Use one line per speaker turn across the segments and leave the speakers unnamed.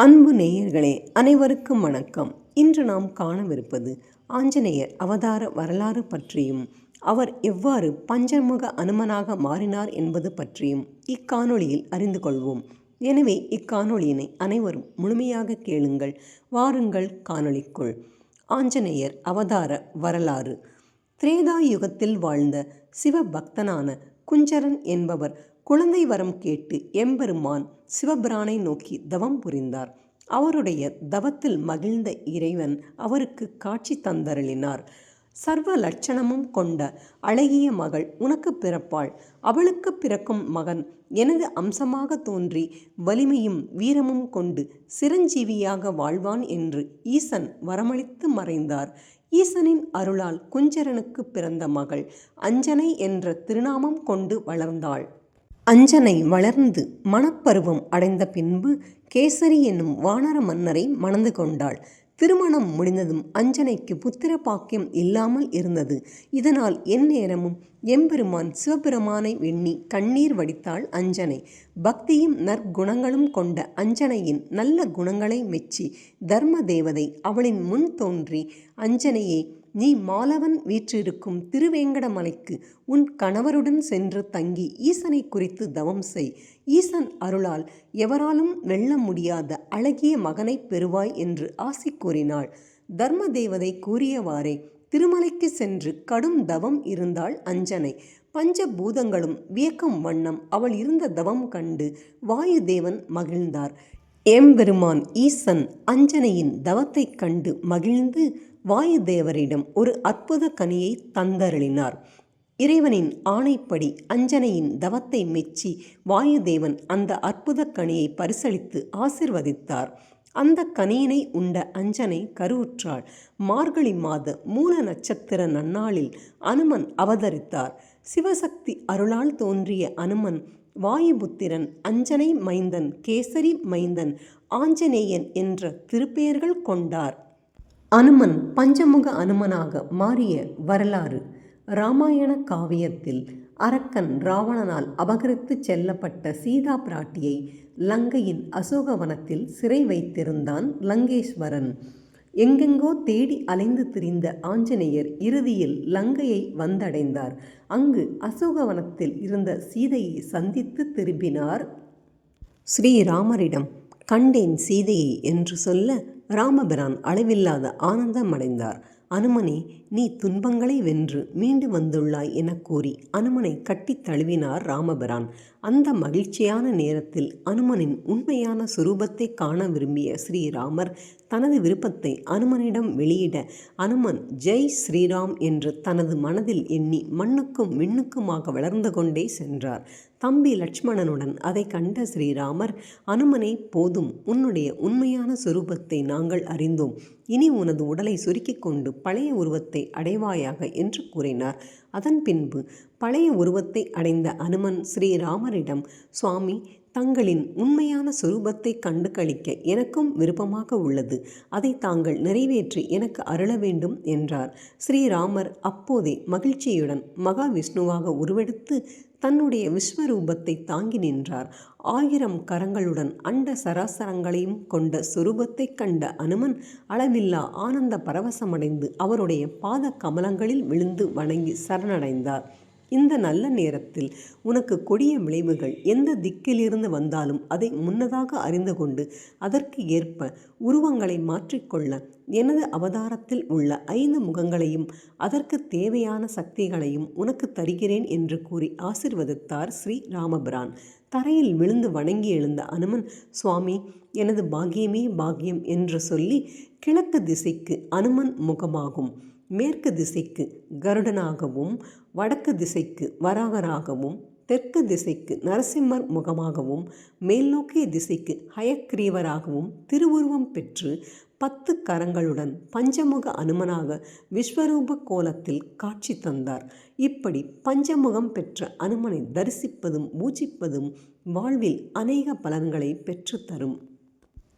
அன்பு நேயர்களே அனைவருக்கும் வணக்கம். இன்று நாம் காணவிருப்பது ஆஞ்சநேயர் அவதார வரலாறு பற்றியும் அவர் எவ்வாறு பஞ்சமுக அனுமனாக மாறினார் என்பது பற்றியும் இக்காணொளியில் அறிந்து கொள்வோம். எனவே இக்காணொளியினை அனைவரும் முழுமையாக கேளுங்கள். வாருங்கள் காணொளிக்குள். ஆஞ்சநேயர் அவதார வரலாறு. திரேதா யுகத்தில் வாழ்ந்த சிவபக்தனான குஞ்சரன் என்பவர் குழந்தை வரம் கேட்டு எம்பெருமான் சிவபிரானை நோக்கி தவம் புரிந்தார். அவருடைய தவத்தில் மகிழ்ந்த இறைவன் அவருக்கு காட்சி தந்தருளினார். சர்வ லட்சணமும் கொண்ட அழகிய மகள் உனக்கு பிறப்பாள். அவளுக்கு பிறக்கும் மகன் எனது அம்சமாக தோன்றி வலிமையும் வீரமும் கொண்டு சிரஞ்சீவியாக வாழ்வான் என்று ஈசன் வரமளித்து மறைந்தார். ஈசனின் அருளால் குஞ்சரனுக்கு பிறந்த மகள் அஞ்சனை என்ற திருநாமம் கொண்டு வளர்ந்தாள். அஞ்சனை வளர்ந்து மணப்பருவம் அடைந்த பின்பு கேசரி என்னும் வானர மன்னரை மணந்து கொண்டாள். திருமணம் முடிந்ததும் அஞ்சனைக்கு புத்திர பாக்கியம் இல்லாமல் இருந்தது. இதனால் எந்நேரமும் எம்பெருமான் சிவபெருமானை எண்ணி கண்ணீர் வடித்தாள் அஞ்சனை. பக்தியும் நற்குணங்களும் கொண்ட அஞ்சனையின் நல்ல குணங்களை மெச்சி தர்ம தேவதை அவளின் முன் தோன்றி அஞ்சனையை நீ மாலவன் வீற்றிருக்கும் திருவேங்கடமலைக்கு உன் கணவருடன் சென்று தங்கி ஈசனை குறித்து தவம் செய். ஈசன் அருளால் எவராலும் வெல்ல முடியாத அழகிய மகனை பெறுவாய் என்று ஆசி கூறினாள். தர்ம தேவதை கூறியவாறே திருமலைக்கு சென்று கடும் தவம் இருந்தாள் அஞ்சனை. பஞ்சபூதங்களும் வியக்கும் வண்ணம் அவள் இருந்த தவம் கண்டு வாயுதேவன் மகிழ்ந்தார். எம்பெருமான் ஈசன் அஞ்சனையின் தவத்தைக் கண்டு மகிழ்ந்து வாயுதேவரிடம் ஒரு அற்புத கனியை தந்தருளினார். இறைவனின் ஆணைப்படி அஞ்சனையின் தவத்தை மெச்சி வாயுதேவன் அந்த அற்புத கனியை பரிசளித்து ஆசிர்வதித்தார். அந்த கனியினை உண்ட அஞ்சனை கருவுற்றாள். மார்கழி மாத மூல நட்சத்திர நன்னாளில் அனுமன் அவதரித்தார். சிவசக்தி அருளால் தோன்றிய அனுமன் வாயுபுத்திரன் அஞ்சனை மைந்தன் கேசரி மைந்தன் ஆஞ்சநேயன் என்ற திருப்பெயர்கள் கொண்டார். அனுமன் பஞ்சமுக அனுமனாக மாறிய வரலாறு. இராமாயண காவியத்தில் அரக்கன் ராவணனால் அபகரித்து செல்லப்பட்ட சீதா பிராட்டியை லங்கையின் அசோகவனத்தில் சிறை வைத்திருந்தான் லங்கேஸ்வரன். எங்கெங்கோ தேடி அலைந்து திரிந்த ஆஞ்சநேயர் இறுதியில் லங்கையை வந்தடைந்தார். அங்கு அசோகவனத்தில் இருந்த சீதையை சந்தித்து திரும்பினார். ஸ்ரீராமரிடம் கண்டேன் சீதையை என்று சொல்ல ராமபிரான் அளவில்லாத ஆனந்தமடைந்தார். அனுமனே நீ துன்பங்களை வென்று மீண்டு வந்துள்ளாய் என கூறி அனுமனை கட்டித் தழுவினார் ராமபிரான். அந்த மகிழ்ச்சியான நேரத்தில் அனுமனின் உண்மையான சுரூபத்தை காண விரும்பிய ஸ்ரீராமர் தனது விருப்பத்தை அனுமனிடம் வெளியிட அனுமன் ஜெய் ஸ்ரீராம் என்று தனது மனதில் எண்ணி மண்ணுக்கும் விண்ணுக்குமாக வளர்ந்து கொண்டே சென்றார். தம்பி லட்சுமணனுடன் அதை கண்ட ஸ்ரீராமர் அனுமனே போதும். உன்னுடைய உண்மையான சுரூபத்தை நான் நாங்கள் அறிந்தோம். இனி உனது உடலை சுருக்கிக் கொண்டு பழைய உருவத்தை அடைவாயாக என்று கூறினார். அதன் பின்பு பழைய உருவத்தை அடைந்த அனுமன் ஸ்ரீராமரிடம் சுவாமி தங்களின் உண்மையான சுரூபத்தை கண்டு கழிக்க எனக்கும் விருப்பமாக உள்ளது. அதை தாங்கள் நிறைவேற்றி எனக்கு அருள வேண்டும் என்றார். ஸ்ரீராமர் அப்போதே மகிழ்ச்சியுடன் மகாவிஷ்ணுவாக உருவெடுத்து தன்னுடைய விஸ்வரூபத்தை தாங்கி நின்றார். ஆயிரம் கரங்களுடன் அண்ட சராசரங்களையும் கொண்ட சுரூபத்தை கண்ட அனுமன் அளவில்லா ஆனந்த பரவசமடைந்து அவருடைய பாத கமலங்களில் விழுந்து வணங்கி சரணடைந்தார். இந்த நல்ல நேரத்தில் உனக்கு கொடிய விளைவுகள் எந்த திக்கிலிருந்து வந்தாலும் அதை முன்னதாக அறிந்து கொண்டு அதற்கு ஏற்ப உருவங்களை மாற்றிக்கொள்ள எனது அவதாரத்தில் உள்ள ஐந்து முகங்களையும் அதற்கு தேவையான சக்திகளையும் உனக்கு தருகிறேன் என்று கூறி ஆசிர்வதித்தார் ஸ்ரீ ராமபிரான். தரையில் விழுந்து வணங்கி எழுந்த அனுமன் சுவாமி எனது பாக்கியமே பாக்கியம் என்று சொல்லி கிழக்கு திசைக்கு அனுமன் முகமாகும். மேற்கு திசைக்கு கருடனாகவும் வடக்கு திசைக்கு வராகராகவும் தெற்கு திசைக்கு நரசிம்மர் முகமாகவும் மேல்நோக்கிய திசைக்கு ஹயக்ரீவராகவும் திருவுருவம் பெற்று பத்து கரங்களுடன் பஞ்சமுக அனுமனாக விஸ்வரூப கோலத்தில் காட்சி தந்தார். இப்படி பஞ்சமுகம் பெற்ற அனுமனை தரிசிப்பதும் பூஜிப்பதும் வாழ்வில் அநேக பலன்களை பெற்றுத்தரும்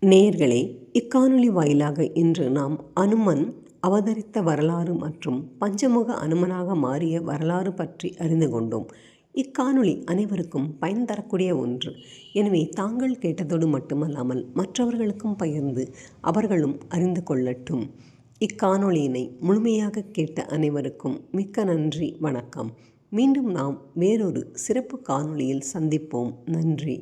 நேர்களே இக்காணொளி வாயிலாக இன்று நாம் அனுமன் அவதரித்த வரலாறு மற்றும் பஞ்சமுக அனுமனாக மாறிய வரலாறு பற்றி அறிந்து கொண்டோம். இக்காணொளி அனைவருக்கும் பயன் தரக்கூடிய ஒன்று. எனவே தாங்கள் கேட்டதோடு மட்டுமல்லாமல் மற்றவர்களுக்கும் பகிர்ந்து அவர்களும் அறிந்து கொள்ளட்டும். இக்காணொளியினை முழுமையாக கேட்ட அனைவருக்கும் மிக்க நன்றி வணக்கம். மீண்டும் நாம் வேறொரு சிறப்பு காணொளியில் சந்திப்போம். நன்றி.